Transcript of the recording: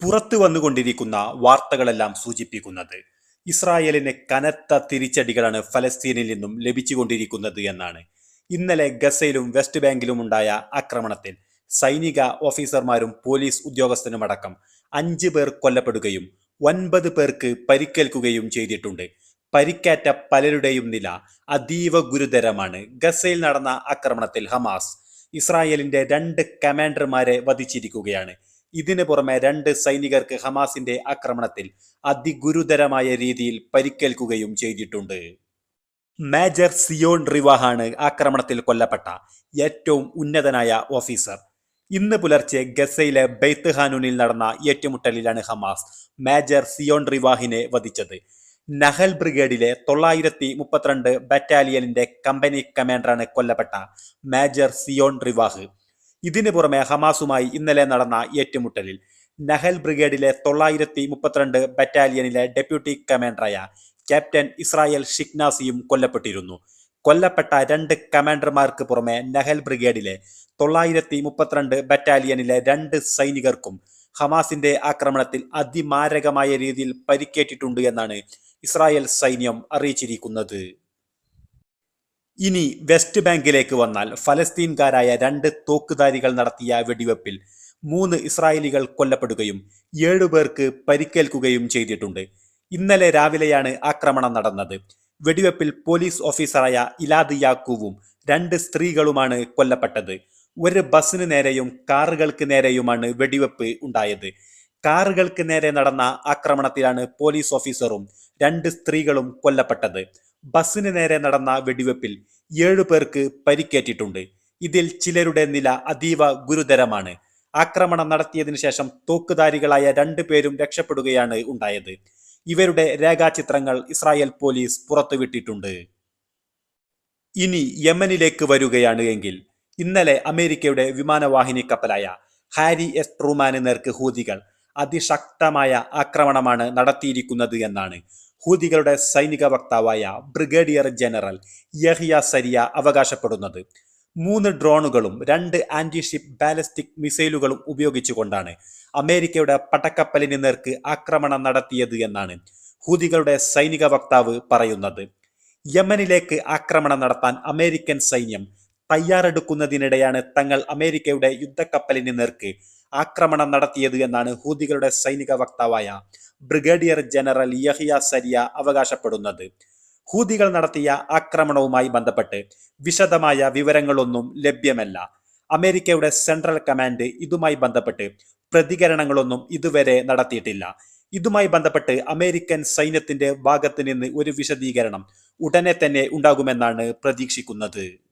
പുറത്തു വന്നുകൊണ്ടിരിക്കുന്ന വാർത്തകളെല്ലാം സൂചിപ്പിക്കുന്നത് ഇസ്രായേലിന് കനത്ത തിരിച്ചടികളാണ് ഫലസ്തീനിൽ നിന്നും ലഭിച്ചുകൊണ്ടിരിക്കുന്നത് എന്നാണ്. ഇന്നലെ ഗസയിലും വെസ്റ്റ് ബാങ്കിലും ഉണ്ടായ ആക്രമണത്തിൽ സൈനിക ഓഫീസർമാരും പോലീസ് ഉദ്യോഗസ്ഥനുമടക്കം അഞ്ച് പേർ കൊല്ലപ്പെടുകയും ഒൻപത് പേർക്ക് പരിക്കേൽക്കുകയും ചെയ്തിട്ടുണ്ട്. പരിക്കേറ്റ പലരുടെയും നില അതീവ ഗുരുതരമാണ്. ഗസയിൽ നടന്ന ആക്രമണത്തിൽ ഹമാസ് ഇസ്രായേലിന്റെ രണ്ട് കമാൻഡർമാരെ വധിച്ചിരിക്കുകയാണ്. ഇതിനു പുറമെ രണ്ട് സൈനികർക്ക് ഹമാസിന്റെ ആക്രമണത്തിൽ അതിഗുരുതരമായ രീതിയിൽ പരിക്കേൽക്കുകയും ചെയ്തിട്ടുണ്ട്. മേജർ സിയോൺ റിവാഹാണ് ആക്രമണത്തിൽ കൊല്ലപ്പെട്ട ഏറ്റവും ഉന്നതനായ ഓഫീസർ. ഇന്ന് പുലർച്ചെ ഗസയിലെ ബെയ്ത്ത് ഹാനൂനിൽ നടന്ന ഏറ്റുമുട്ടലിലാണ് ഹമാസ് മേജർ സിയോൺ റിവാഹിനെ വധിച്ചത്. നഹൽ ബ്രിഗേഡിലെ തൊള്ളായിരത്തി മുപ്പത്തിരണ്ട് ബറ്റാലിയനിന്റെ കമ്പനി കമാൻഡറാണ് കൊല്ലപ്പെട്ട മേജർ സിയോൺ റിവാഹ്. ഇതിനു പുറമെ ഹമാസുമായി ഇന്നലെ നടന്ന ഏറ്റുമുട്ടലിൽ നഹൽ ബ്രിഗേഡിലെ തൊള്ളായിരത്തി മുപ്പത്തിരണ്ട് ബറ്റാലിയനിലെ ഡെപ്യൂട്ടി കമാൻഡറായ ക്യാപ്റ്റൻ ഇസ്രായേൽ ഷിക്നാസിയും കൊല്ലപ്പെട്ടിരുന്നു. കൊല്ലപ്പെട്ട രണ്ട് കമാൻഡർമാർക്ക് പുറമെ നഹൽ ബ്രിഗേഡിലെ തൊള്ളായിരത്തി മുപ്പത്തിരണ്ട് ബറ്റാലിയനിലെ രണ്ട് സൈനികർക്കും ഹമാസിന്റെ ആക്രമണത്തിൽ അതിമാരകമായ രീതിയിൽ പരിക്കേറ്റിട്ടുണ്ട് എന്നാണ് ഇസ്രായേൽ സൈന്യം അറിയിച്ചിരിക്കുന്നത്. ഇനി വെസ്റ്റ് ബാങ്കിലേക്ക് വന്നാൽ ഫലസ്തീൻകാരായ രണ്ട് തോക്കുധാരികൾ നടത്തിയ വെടിവെപ്പിൽ മൂന്ന് ഇസ്രായേലികൾ കൊല്ലപ്പെടുകയും ഏഴുപേർക്ക് പരിക്കേൽക്കുകയും ചെയ്തിട്ടുണ്ട്. ഇന്നലെ രാവിലെയാണ് ആക്രമണം നടന്നത്. വെടിവെപ്പിൽ പോലീസ് ഓഫീസറായ ഇലാദ് യാക്കൂവും രണ്ട് സ്ത്രീകളുമാണ് കൊല്ലപ്പെട്ടത്. ഒരു ബസ്സിന് നേരെയും കാറുകൾക്ക് നേരെയുമാണ് വെടിവെപ്പ് ഉണ്ടായത്. കാറുകൾക്ക് നേരെ നടന്ന ആക്രമണത്തിലാണ് പോലീസ് ഓഫീസറും രണ്ട് സ്ത്രീകളും കൊല്ലപ്പെട്ടത്. ബസ്സിന് നേരെ നടന്ന വെടിവെപ്പിൽ ഏഴു പേർക്ക് പരിക്കേറ്റിട്ടുണ്ട്. ഇതിൽ ചിലരുടെ നില അതീവ ഗുരുതരമാണ്. ആക്രമണം നടത്തിയതിനു ശേഷം തോക്കുധാരികളായ രണ്ടു പേരും രക്ഷപ്പെടുകയാണ് ഉണ്ടായത്. ഇവരുടെ രേഖാചിത്രങ്ങൾ ഇസ്രായേൽ പോലീസ് പുറത്തുവിട്ടിട്ടുണ്ട്. ഇനി യമനിലേക്ക് വരികയാണ് എങ്കിൽ ഇന്നലെ അമേരിക്കയുടെ വിമാനവാഹിനി കപ്പലായ ഹാരി എസ്. ട്രൂമാന് നേർക്ക് ഹൂതികൾ അതിശക്തമായ ആക്രമണമാണ് നടത്തിയിരിക്കുന്നത് എന്നാണ് ഹൂതികളുടെ സൈനിക വക്താവായ ബ്രിഗേഡിയർ ജനറൽ യഹിയ സരിയ അവകാശപ്പെടുന്നത്. മൂന്ന് ഡ്രോണുകളും രണ്ട് ആന്റിഷിപ്പ് ബാലിസ്റ്റിക് മിസൈലുകളും ഉപയോഗിച്ചുകൊണ്ടാണ് അമേരിക്കയുടെ പടക്കപ്പലിന് നേർക്ക് ആക്രമണം നടത്തിയത് എന്നാണ് ഹൂതികളുടെ സൈനിക വക്താവ് പറയുന്നത്. യമനിലേക്ക് ആക്രമണം നടത്താൻ അമേരിക്കൻ സൈന്യം തയ്യാറെടുക്കുന്നതിനിടെയാണ് തങ്ങൾ അമേരിക്കയുടെ യുദ്ധക്കപ്പലിന് നേർക്ക് ആക്രമണം നടത്തിയത് എന്നാണ് ഹൂതികളുടെ സൈനിക വക്താവായ ബ്രിഗേഡിയർ ജനറൽ യഹിയ സരിയ അവകാശപ്പെടുന്നത്. ഹൂതികൾ നടത്തിയ ആക്രമണവുമായി ബന്ധപ്പെട്ട് വിശദമായ വിവരങ്ങളൊന്നും ലഭ്യമല്ല. അമേരിക്കയുടെ സെൻട്രൽ കമാൻഡ് ഇതുമായി ബന്ധപ്പെട്ട് പ്രതികരണങ്ങളൊന്നും ഇതുവരെ നടത്തിയിട്ടില്ല. ഇതുമായി ബന്ധപ്പെട്ട് അമേരിക്കൻ സൈന്യത്തിന്റെ ഭാഗത്ത് നിന്ന് ഒരു വിശദീകരണം ഉടനെ തന്നെ ഉണ്ടാകുമെന്നാണ് പ്രതീക്ഷിക്കുന്നത്.